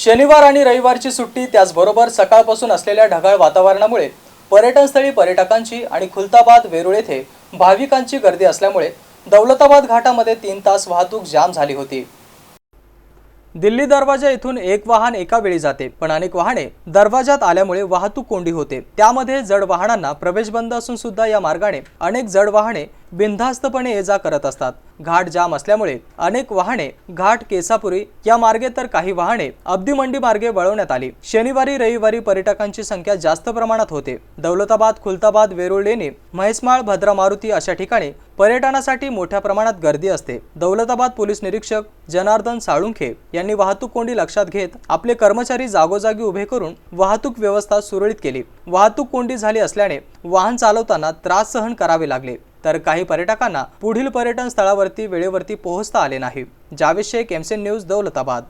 शनिवार आणि रविवारची सुट्टी त्याचबरोबर सकाळपासून असलेल्या ढगाळ वातावरणामुळे पर्यटनस्थळी पर्यटकांची आणि खुलताबाद वेरूळ येथे भाविकांची गर्दी असल्यामुळे दौलताबाद घाटामध्ये तीन तास वाहतूक जाम झाली होती. दिल्ली दरवाजा येथून एक वाहन एका वेळी जाते पण अनेक वाहने दरवाजात आल्यामुळे वाहतूक कोंडी होते. त्यामध्ये जड वाहनांना प्रवेश बंद असून सुद्धा या मार्गाने अनेक जड वाहने बिनधास्तपणे ये जा करत असतात. घाट जाम असल्यामुळे अनेक वाहने घाट केसापुरी या मार्गे तर काही वाहने अब्दी मंडी मार्गे वळवण्यात आली. शनिवारी रविवारी पर्यटकांची संख्या जास्त प्रमाणात होते. दौलताबाद खुलताबाद वेरूळ लेणी म्हैसमाळ भद्रा मारुती अशा ठिकाणी पर्यटनासाठी मोठ्या प्रमाणात गर्दी असते. दौलताबाद पोलीस निरीक्षक जनार्दन साळुंखे यांनी वाहतूक कोंडी लक्षात घेत आपले कर्मचारी जागोजागी उभे करून वाहतूक व्यवस्था सुरळीत केली. वाहतूक कोंडी झाली असल्याने वाहन चालवताना त्रास सहन करावे लागले. तर काही पर्यटकांना पुढील पर्यटन स्थळावरती वेळेवरती पोहोचता आले नाही. जावेद शेख एमसेन न्यूज दौलताबाद.